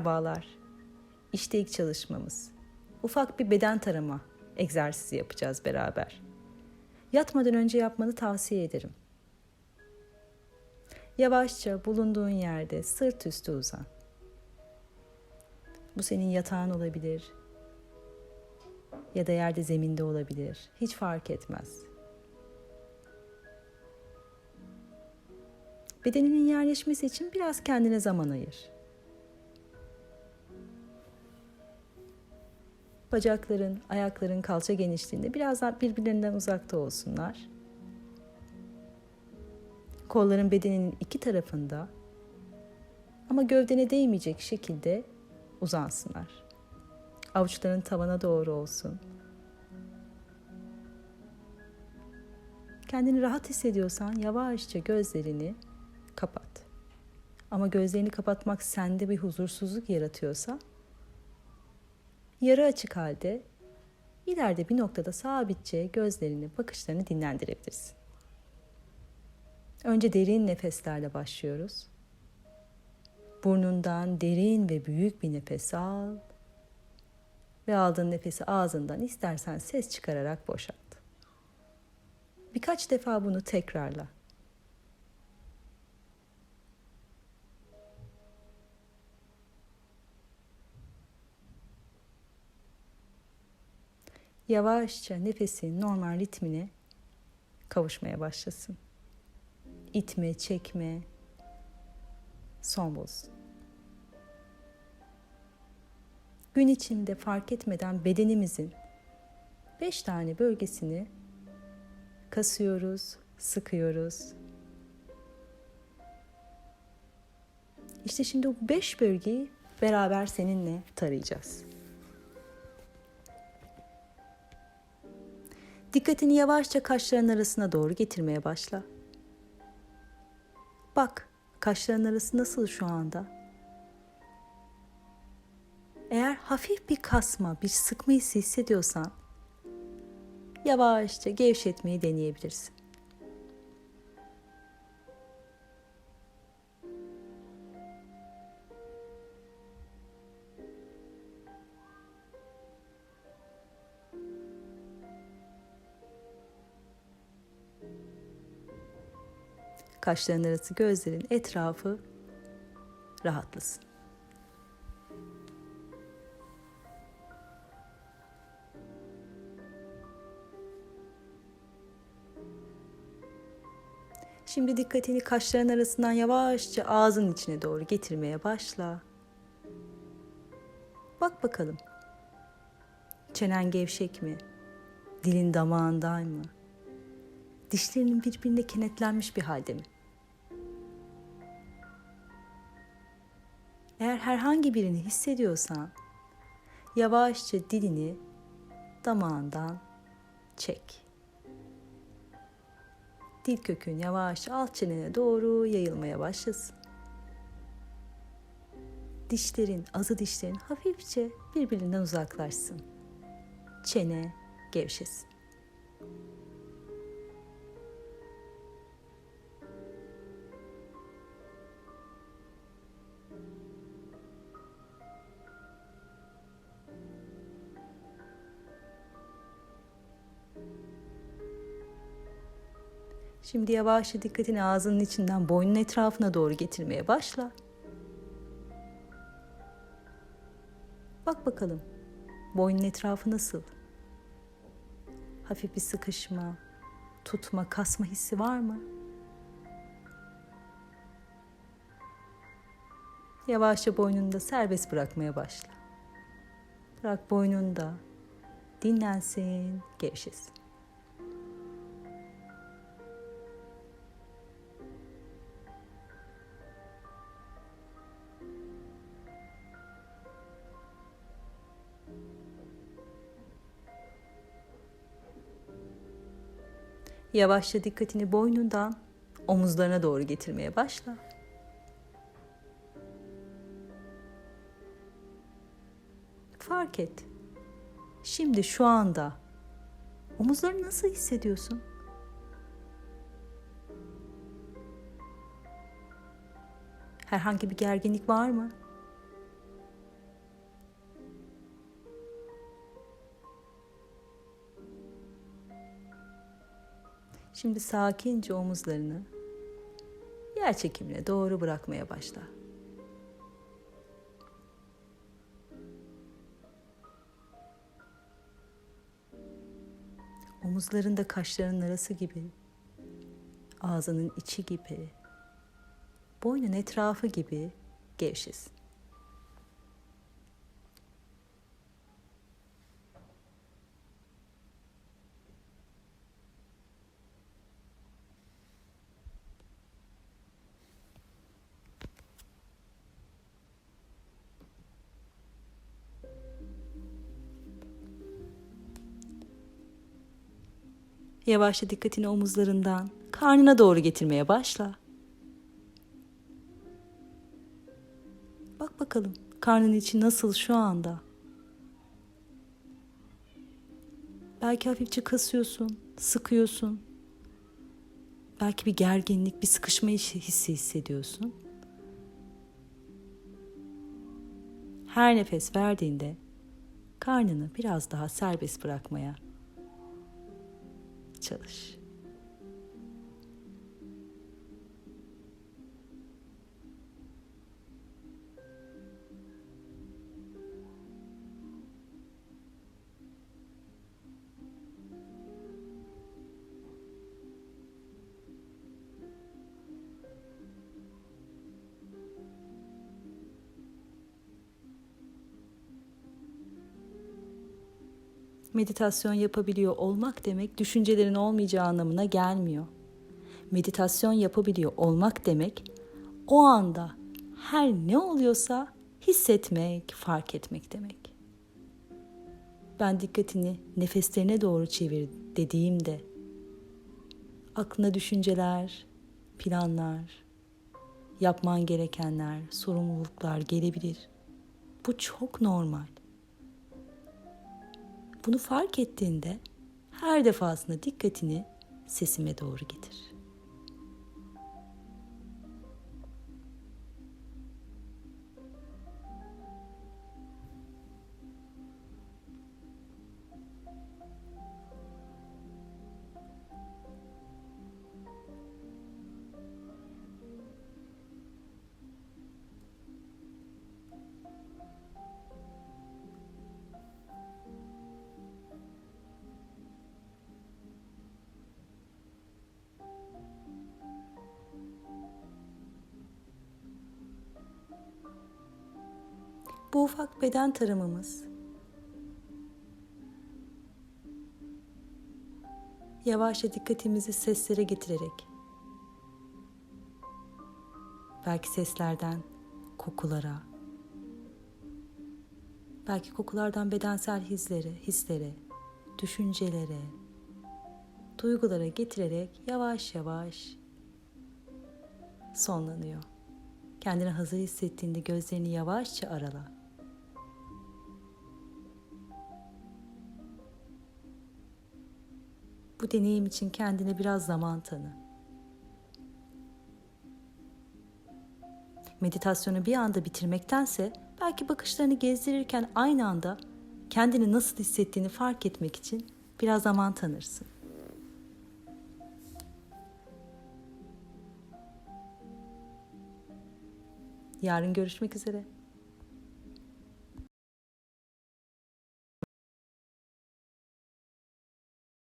Merhabalar. İşte ilk çalışmamız. Ufak bir beden tarama egzersizi yapacağız beraber. Yatmadan önce yapmanı tavsiye ederim. Yavaşça bulunduğun yerde sırt üstü uzan. Bu senin yatağın olabilir ya da yerde zeminde olabilir. Hiç fark etmez. Bedeninin yerleşmesi için biraz kendine zaman ayır. Bacakların, ayakların kalça genişliğinde biraz daha birbirlerinden uzakta olsunlar. Kolların bedenin iki tarafında ama gövdene değmeyecek şekilde uzansınlar. Avuçların tavana doğru olsun. Kendini rahat hissediyorsan yavaşça gözlerini kapat. Ama gözlerini kapatmak sende bir huzursuzluk yaratıyorsa yarı açık halde ileride bir noktada sabitçe gözlerini, bakışlarını dinlendirebilirsin. Önce derin nefeslerle başlıyoruz. Burnundan derin ve büyük bir nefes al ve aldığın nefesi ağzından istersen ses çıkararak boşalt. Birkaç defa bunu tekrarla. Yavaşça nefesin normal ritmine kavuşmaya başlasın. İtme, çekme, son bulsun. Gün içinde fark etmeden bedenimizin beş tane bölgesini kasıyoruz, sıkıyoruz. İşte şimdi bu beş bölgeyi beraber seninle tarayacağız. Dikkatini yavaşça kaşların arasına doğru getirmeye başla. Bak, kaşların arası nasıl şu anda? Eğer hafif bir kasma, bir sıkma hissi hissediyorsan yavaşça gevşetmeyi deneyebilirsin. Kaşların arası gözlerin etrafı rahatlasın. Şimdi dikkatini kaşların arasından yavaşça ağzın içine doğru getirmeye başla. Bak bakalım. Çenen gevşek mi? Dilin damağından mı? Dişlerinin birbirine kenetlenmiş bir halde mi? Eğer herhangi birini hissediyorsan yavaşça dilini damağından çek. Dil kökün yavaşça alt çenene doğru yayılmaya başlasın. Dişlerin, azı dişlerin hafifçe birbirinden uzaklaşsın. Çene gevşesin. Şimdi yavaşça dikkatini ağzının içinden boynun etrafına doğru getirmeye başla. Bak bakalım boynun etrafı nasıl? Hafif bir sıkışma, tutma, kasma hissi var mı? Yavaşça boynunu da serbest bırakmaya başla. Bırak boynunu da dinlensin, gevşesin. Yavaşça dikkatini boynundan omuzlarına doğru getirmeye başla. Fark et. Şimdi şu anda omuzlarını nasıl hissediyorsun? Herhangi bir gerginlik var mı? Şimdi sakince omuzlarını yer çekimine doğru bırakmaya başla. Omuzların da kaşlarının arası gibi, ağzının içi gibi, boynun etrafı gibi gevşesin. Yavaşça dikkatini omuzlarından karnına doğru getirmeye başla. Bak bakalım karnın içi nasıl şu anda? Belki hafifçe kasıyorsun, sıkıyorsun. Belki bir gerginlik, bir sıkışma hissi hissediyorsun. Her nefes verdiğinde karnını biraz daha serbest bırakmaya 就是 Meditasyon yapabiliyor olmak demek düşüncelerin olmayacağı anlamına gelmiyor. Meditasyon yapabiliyor olmak demek o anda her ne oluyorsa hissetmek, fark etmek demek. Ben dikkatini nefeslerine doğru çevir dediğimde aklına düşünceler, planlar, yapman gerekenler, sorumluluklar gelebilir. Bu çok normal. Bunu fark ettiğinde her defasında dikkatini sesime doğru getir. Bu ufak beden tarımımız yavaşça dikkatimizi seslere getirerek belki seslerden kokulara belki kokulardan bedensel hislere, hislere, düşüncelere, duygulara getirerek yavaş yavaş sonlanıyor. Kendini hazır hissettiğinde gözlerini yavaşça arala. Bu deneyim için kendine biraz zaman tanı. Meditasyonu bir anda bitirmektense belki bakışlarını gezdirirken aynı anda kendini nasıl hissettiğini fark etmek için biraz zaman tanırsın. Yarın görüşmek üzere.